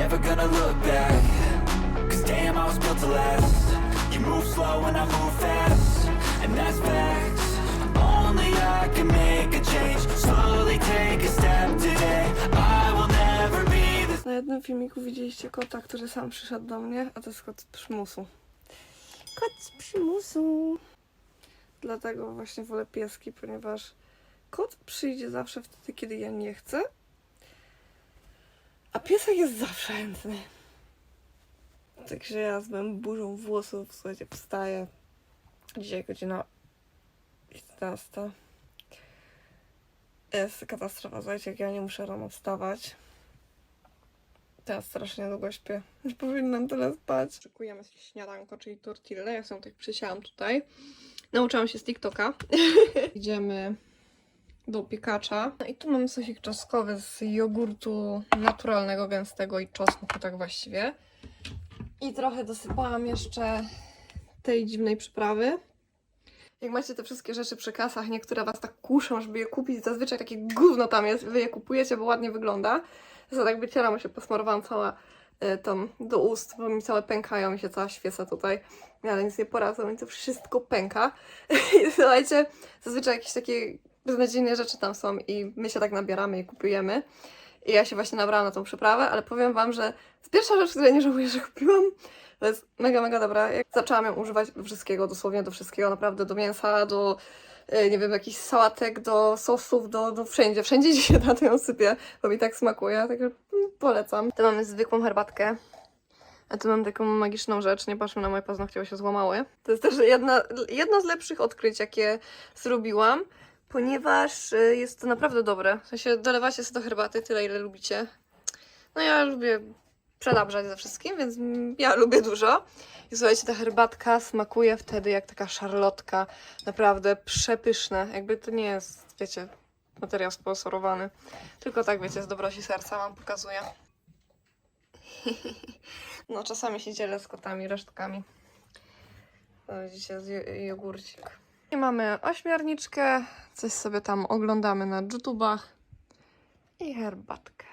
never gonna look back. Cause damn, I was built to last. You move slow and I move fast, and that's facts. Only I can make a change. Slowly take a step today. I will never be the Na jednym filmiku widzieliście kota, który sam przyszedł do mnie, a to jest kot z przymusu. Kot z przymusu. Dlatego właśnie wolę pieski, ponieważ kot przyjdzie zawsze wtedy, kiedy ja nie chcę, a piesek jest zawsze chętny. Także ja z moją burzą włosów, słuchajcie, wstaję. Dzisiaj godzina 11. Jest katastrofa, słuchajcie, jak ja nie muszę rano wstawać. Teraz strasznie długo śpię. Nie powinnam tyle spać. Szykujemy sobie śniadanko, czyli tortillę. Ja sobie tak przysiałam tutaj. Nauczyłam się z TikToka. Idziemy do piekacza. No i tu mamy sosik czosnkowy z jogurtu naturalnego, gęstego i czosnku, tak właściwie. I trochę dosypałam jeszcze tej dziwnej przyprawy. Jak macie te wszystkie rzeczy przy kasach, niektóre was tak kuszą, żeby je kupić, zazwyczaj takie gówno tam jest, wy je kupujecie, bo ładnie wygląda. Ja tak wycieram, się posmarowałam cała y, tam do ust, bo mi całe pękają, mi się cała świeca tutaj, ale nic nie poradzę, mi to wszystko pęka. I słuchajcie, zazwyczaj jakieś takie beznadziejne rzeczy tam są i my się tak nabieramy i kupujemy. I ja się właśnie nabrałam na tą przyprawę, ale powiem wam, że pierwsza rzecz, której nie żałuję, że kupiłam, to jest mega, mega dobra. Jak zaczęłam ją używać do wszystkiego, dosłownie do wszystkiego, naprawdę do mięsa, do e, nie wiem, jakichś sałatek, do sosów, do, do wszędzie. Wszędzie, gdzie się da, to ją sypię, bo mi tak smakuje, także mm, polecam. Tu mamy zwykłą herbatkę, a tu mam taką magiczną rzecz, nie patrzmy na moje paznokcie, bo się złamały. To jest też jedna, jedno z lepszych odkryć, jakie zrobiłam, ponieważ y, jest to naprawdę dobre. W sensie dolewacie sobie do herbaty tyle, ile lubicie. No ja lubię przedabrzać ze wszystkim, więc ja lubię dużo. I słuchajcie, ta herbatka smakuje wtedy jak taka szarlotka. Naprawdę przepyszne. Jakby to nie jest, wiecie, materiał sponsorowany. Tylko tak, wiecie, z dobroci serca wam pokazuję. No, czasami się dzielę z kotami resztkami. To widzicie, jo- jogurcik. I mamy ośmiorniczkę, coś sobie tam oglądamy na YouTubach i herbatkę.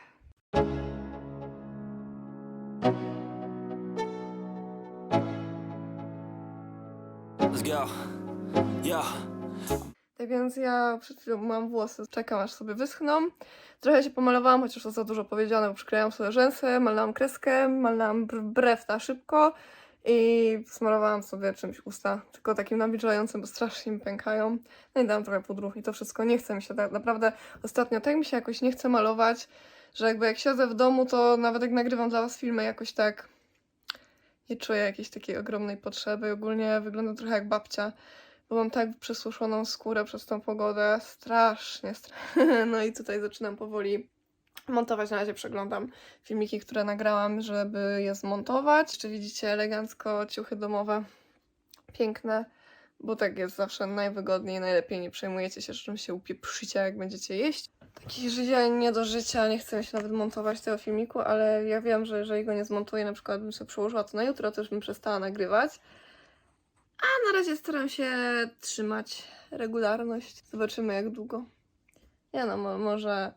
Let's go. Yeah. Tak więc ja przed chwilą mam włosy, czekam aż sobie wyschną. Trochę się pomalowałam, chociaż to za dużo powiedziane, bo przyklejałam sobie rzęsy, malowałam kreskę, malowałam br- brew na szybko i smarowałam sobie czymś usta, tylko takim nawilżającym, bo strasznie mi pękają. No i dałam trochę pudru i to wszystko. Nie chce mi się tak naprawdę ostatnio, tak mi się jakoś nie chce malować, że jakby jak siedzę w domu, to nawet jak nagrywam dla was filmy, jakoś tak nie czuję jakiejś takiej ogromnej potrzeby. Ogólnie wyglądam trochę jak babcia bo mam tak przesuszoną skórę przez tą pogodę. Strasznie, strasznie. No i tutaj zaczynam powoli montować. Na razie przeglądam filmiki, które nagrałam, żeby je zmontować. Czy widzicie elegancko ciuchy domowe? Piękne. Bo tak jest zawsze najwygodniej, najlepiej nie przejmujecie się, czym się upieprzycie, jak będziecie jeść. Taki dzień nie do życia, nie chcę się nawet montować tego filmiku, ale ja wiem, że jeżeli go nie zmontuję, na przykład bym sobie przełożyła to na jutro, to już bym przestała nagrywać. A na razie staram się trzymać regularność. Zobaczymy jak długo. Ja no, mo- może,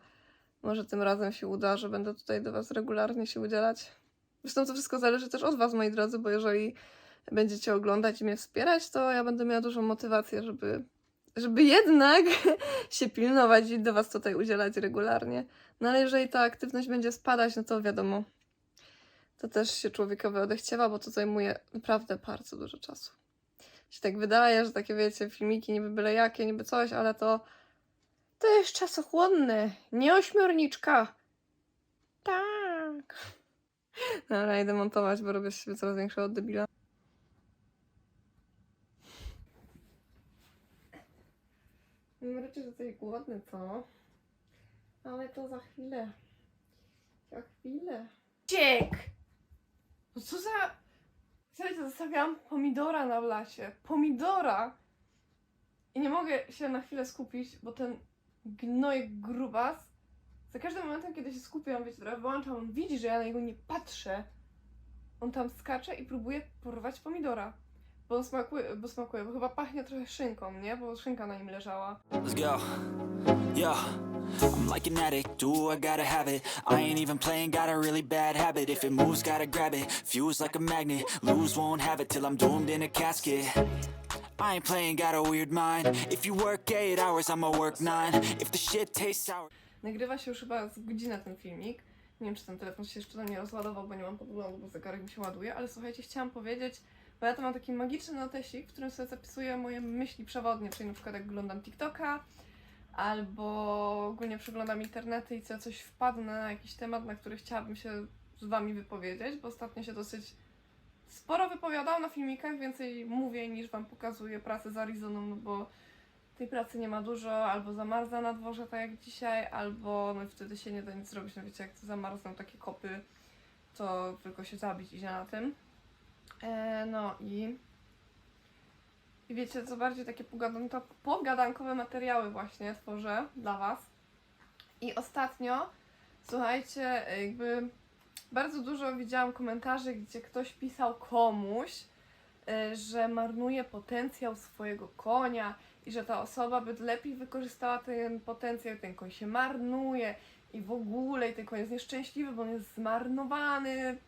może tym razem się uda, że będę tutaj do Was regularnie się udzielać. Zresztą to wszystko zależy też od Was, moi drodzy, bo jeżeli będziecie oglądać i mnie wspierać, to ja będę miała dużą motywację, żeby, żeby jednak się pilnować i do Was tutaj udzielać regularnie. No ale jeżeli ta aktywność będzie spadać, no to wiadomo, to też się człowiekowi odechciewa, bo to zajmuje naprawdę bardzo dużo czasu się tak wydaje, że takie wiecie, filmiki niby byle jakie, niby coś, ale to to jest czasochłonne, nie ośmiorniczka. Tak. Dobra, idę montować, bo robię z siebie coraz większego debila. Raczej, że jesteś głodny, co? Ale to za chwilę. Za chwilę. Ciek! No co za... Słuchajcie, zostawiam pomidora na blacie. Pomidora! I nie mogę się na chwilę skupić, bo ten gnojek grubas za każdym momentem, kiedy się skupiam, wiecie, wyłączam, on widzi, że ja na niego nie patrzę. On tam skacze i próbuje porwać pomidora. Bo smakuje, bo smakuje, bo chyba pachnie trochę szynką, nie? Bo szynka na nim leżała. Let's go. Yo, I'm like an addict, do I gotta have it. I ain't even playing, got a really bad habit. If it moves, gotta grab it. Fuse like a magnet, lose, won't have it till I'm doomed in a casket. I ain't playing, got a weird mind. If you work eight hours, I'ma work nine. If the shit tastes sour. Nagrywa się już chyba z godzinę ten filmik. Nie wiem, czy ten telefon się jeszcze do mnie rozładował, bo nie mam podglądu, bo zegarek mi się ładuje, ale słuchajcie, chciałam powiedzieć, bo ja to mam taki magiczny notesik, w którym sobie zapisuję moje myśli przewodnie, czyli na przykład jak oglądam TikToka, albo ogólnie przeglądam internety i co coś wpadnę na jakiś temat, na który chciałabym się z wami wypowiedzieć, bo ostatnio się dosyć sporo wypowiadałam na filmikach, więcej mówię niż wam pokazuję pracę z Arizoną, no bo tej pracy nie ma dużo, albo zamarza na dworze, tak jak dzisiaj, albo no wtedy się nie da nic zrobić. No wiecie, jak to zamarzną takie kopy, to tylko się zabić idzie na tym. E, no i, i wiecie, co bardziej takie pogadanko, pogadankowe materiały właśnie tworzę dla Was. I ostatnio, słuchajcie, jakby bardzo dużo widziałam komentarzy, gdzie ktoś pisał komuś, e, że marnuje potencjał swojego konia i że ta osoba by lepiej wykorzystała ten potencjał, ten koń się marnuje i w ogóle i ten koń jest nieszczęśliwy, bo on jest zmarnowany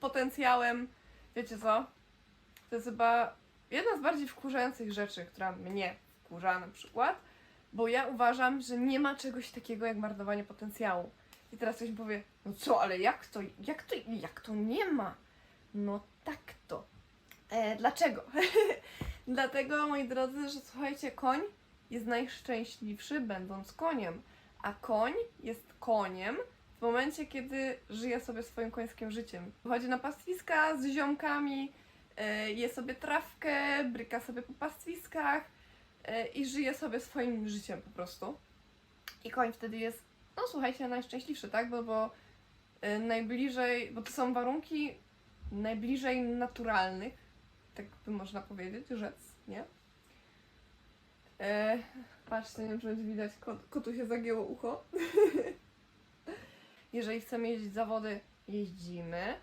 potencjałem. Wiecie co? To jest chyba jedna z bardziej wkurzających rzeczy, która mnie wkurza na przykład, bo ja uważam, że nie ma czegoś takiego jak marnowanie potencjału. I teraz ktoś mi powie, no co, ale jak to, jak to, jak to nie ma? No tak to. E, dlaczego? Dlatego, moi drodzy, że słuchajcie, koń jest najszczęśliwszy będąc koniem, a koń jest koniem w momencie, kiedy żyje sobie swoim końskim życiem. Chodzi na pastwiska z ziomkami, e, je sobie trawkę, bryka sobie po pastwiskach e, i żyje sobie swoim życiem po prostu. I koń wtedy jest, no słuchajcie, najszczęśliwszy, tak? Bo, bo e, najbliżej, bo to są warunki najbliżej naturalnych, tak by można powiedzieć, rzec, nie? E, patrzcie, nie wiem, czy widać, kot, kotu się zagięło ucho. Jeżeli chcemy jeździć zawody, jeździmy.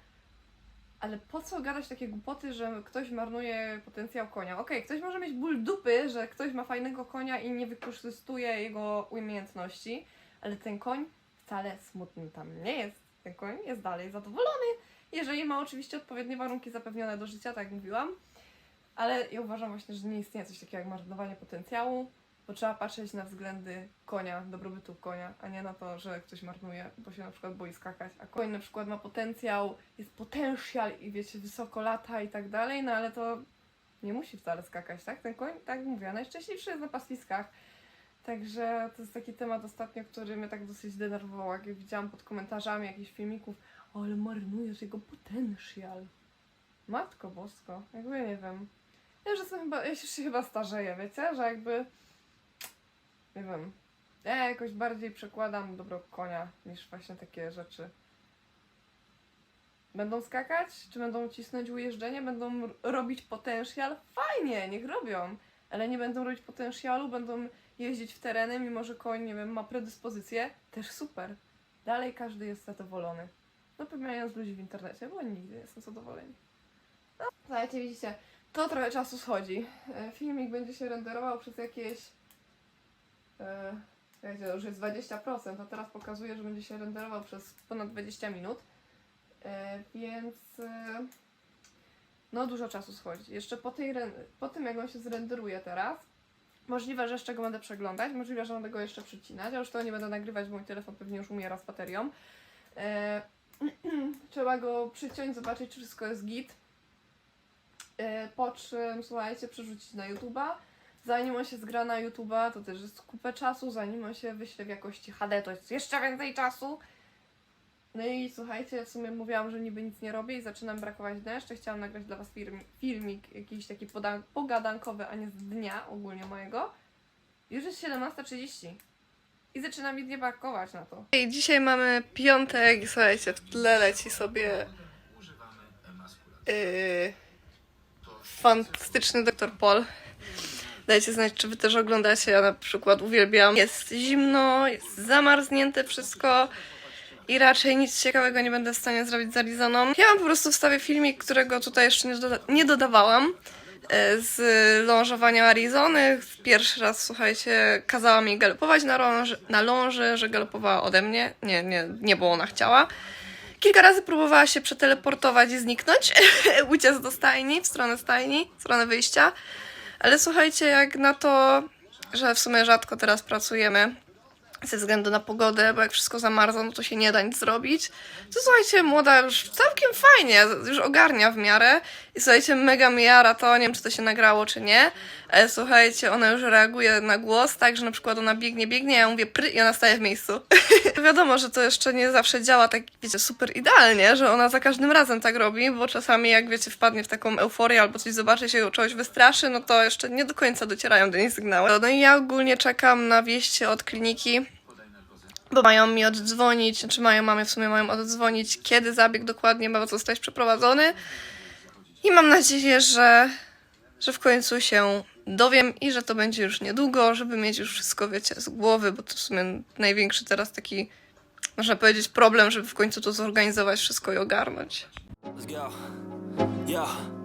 Ale po co gadać takie głupoty, że ktoś marnuje potencjał konia? Okej, ktoś może mieć ból dupy, że ktoś ma fajnego konia i nie wykorzystuje jego umiejętności, ale ten koń wcale smutny tam nie jest. Ten koń jest dalej zadowolony, jeżeli ma oczywiście odpowiednie warunki zapewnione do życia, tak jak mówiłam. Ale ja uważam właśnie, że nie istnieje coś takiego jak marnowanie potencjału, bo trzeba patrzeć na względy konia, dobrobytu konia, a nie na to, że ktoś marnuje, bo się na przykład boi skakać. A koń na przykład ma potencjał, jest potencjał i wiecie, wysoko lata i tak dalej, no ale to nie musi wcale skakać, tak? Ten koń, tak mówię, najszczęśliwszy jest na pastwiskach. Także to jest taki temat ostatnio, który mnie tak dosyć denerwował, jak widziałam pod komentarzami jakichś filmików, ale marnujesz jego potencjał. Matko bosko, jakby nie wiem. Ja już jestem chyba, ja już się chyba starzeję, wiecie, że jakby, nie wiem, ja jakoś bardziej przekładam dobro konia niż właśnie takie rzeczy. Będą skakać? Czy będą cisnąć ujeżdżenie? Będą robić potencjal? Fajnie, niech robią. Ale nie będą robić potencjalu, będą jeździć w tereny, mimo że koń, nie wiem, ma predyspozycję. Też super. Dalej każdy jest zadowolony. No pomijając ludzi w internecie, bo nigdy nie są zadowoleni. No, słuchajcie, widzicie, to trochę czasu schodzi. E, Filmik będzie się renderował przez jakieś... E, wiecie, już jest 20%, a teraz pokazuje, że będzie się renderował przez ponad 20 minut. E, więc... No dużo czasu schodzi. Jeszcze po, tej, po tym, jak on się zrenderuje teraz, możliwe, że jeszcze go będę przeglądać, możliwe, że będę go jeszcze przycinać, a już to nie będę nagrywać, bo mój telefon pewnie już umiera z baterią. E, trzeba go przyciąć, zobaczyć, czy wszystko jest git. E, po czym, słuchajcie, przerzucić na YouTube'a. Zanim on się zgra na YouTube'a, to też jest kupę czasu. Zanim on się wyśle w jakości HD, to jest jeszcze więcej czasu. No i słuchajcie, w sumie mówiłam, że niby nic nie robię i zaczynam brakować dnia. Jeszcze chciałam nagrać dla Was film, filmik jakiś taki poda- pogadankowy, a nie z dnia ogólnie mojego. Już jest 17.30 i zaczyna mi nie brakować na to. I dzisiaj mamy piątek i słuchajcie, w tle leci sobie yy, fantastyczny doktor Paul. Dajcie znać, czy wy też oglądacie. Ja na przykład uwielbiam. Jest zimno, jest zamarznięte wszystko i raczej nic ciekawego nie będę w stanie zrobić z Arizoną. Ja wam po prostu wstawię filmik, którego tutaj jeszcze nie, doda- nie dodawałam, e, z lążowania Arizony. Pierwszy raz, słuchajcie, kazała mi galopować na, na ląży, że galopowała ode mnie. Nie, nie, nie, bo ona chciała. Kilka razy próbowała się przeteleportować i zniknąć, uciec do stajni, w stronę stajni, w stronę wyjścia. Ale słuchajcie, jak na to, że w sumie rzadko teraz pracujemy ze względu na pogodę, bo jak wszystko zamarza, no to się nie da nic zrobić. To słuchajcie, młoda już całkiem fajnie, już ogarnia w miarę. I słuchajcie, mega mi jara to, nie wiem czy to się nagrało czy nie, ale słuchajcie, ona już reaguje na głos, tak, że na przykład ona biegnie, biegnie, ja mówię pry i ona staje w miejscu. Wiadomo, że to jeszcze nie zawsze działa tak, wiecie, super idealnie, że ona za każdym razem tak robi, bo czasami jak wiecie, wpadnie w taką euforię albo coś zobaczy się, czegoś wystraszy, no to jeszcze nie do końca docierają do niej sygnały. No i ja ogólnie czekam na wieści od kliniki, bo mają mi oddzwonić, czy mają mamie w sumie mają oddzwonić, kiedy zabieg dokładnie ma zostać przeprowadzony. I mam nadzieję, że, że w końcu się dowiem i że to będzie już niedługo, żeby mieć już wszystko, wiecie, z głowy, bo to w sumie największy teraz taki, można powiedzieć, problem, żeby w końcu to zorganizować wszystko i ogarnąć. Let's go. Yo.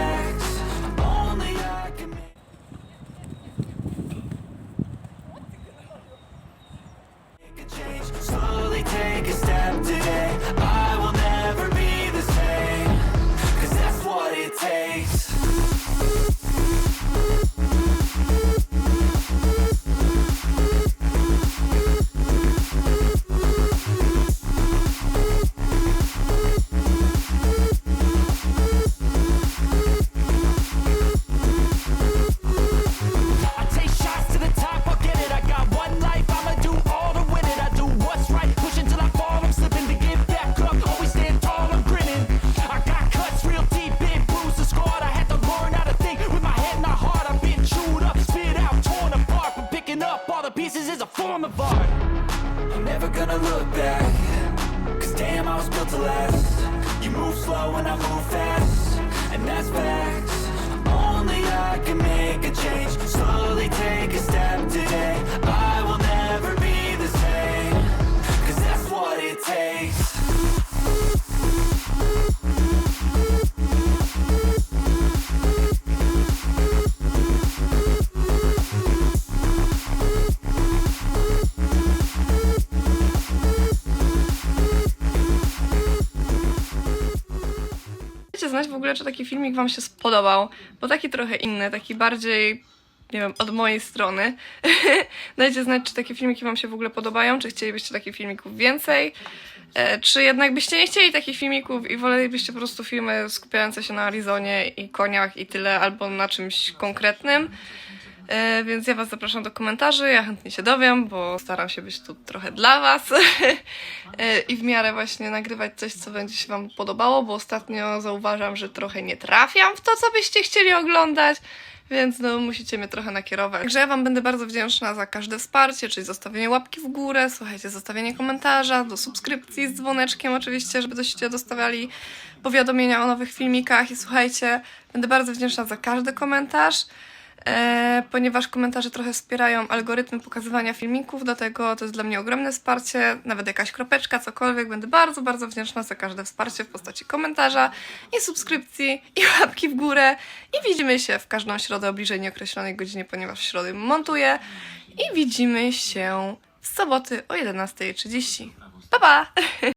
of. I'm never gonna look back, cause damn, I was built to last. You move slow and I move fast, and that's facts. Only I can make a change. Slowly take a step today. I ogóle, czy taki filmik Wam się spodobał, bo taki trochę inny, taki bardziej, nie wiem, od mojej strony. Dajcie znać, czy takie filmiki Wam się w ogóle podobają, czy chcielibyście takich filmików więcej, e, czy jednak byście nie chcieli takich filmików i wolelibyście po prostu filmy skupiające się na Arizonie i koniach i tyle, albo na czymś konkretnym. E, więc ja Was zapraszam do komentarzy, ja chętnie się dowiem, bo staram się być tu trochę dla Was E, i w miarę właśnie nagrywać coś, co będzie się Wam podobało, bo ostatnio zauważam, że trochę nie trafiam w to, co byście chcieli oglądać, więc no musicie mnie trochę nakierować. Także ja Wam będę bardzo wdzięczna za każde wsparcie, czyli zostawienie łapki w górę, słuchajcie, zostawienie komentarza, do subskrypcji z dzwoneczkiem oczywiście, żeby doście dostawiali powiadomienia o nowych filmikach i słuchajcie, będę bardzo wdzięczna za każdy komentarz. E, ponieważ komentarze trochę wspierają algorytmy pokazywania filmików, dlatego to jest dla mnie ogromne wsparcie, nawet jakaś kropeczka, cokolwiek, będę bardzo, bardzo wdzięczna za każde wsparcie w postaci komentarza i subskrypcji i łapki w górę i widzimy się w każdą środę o bliżej nieokreślonej godzinie, ponieważ w środę montuję i widzimy się w soboty o 11.30. Pa, pa!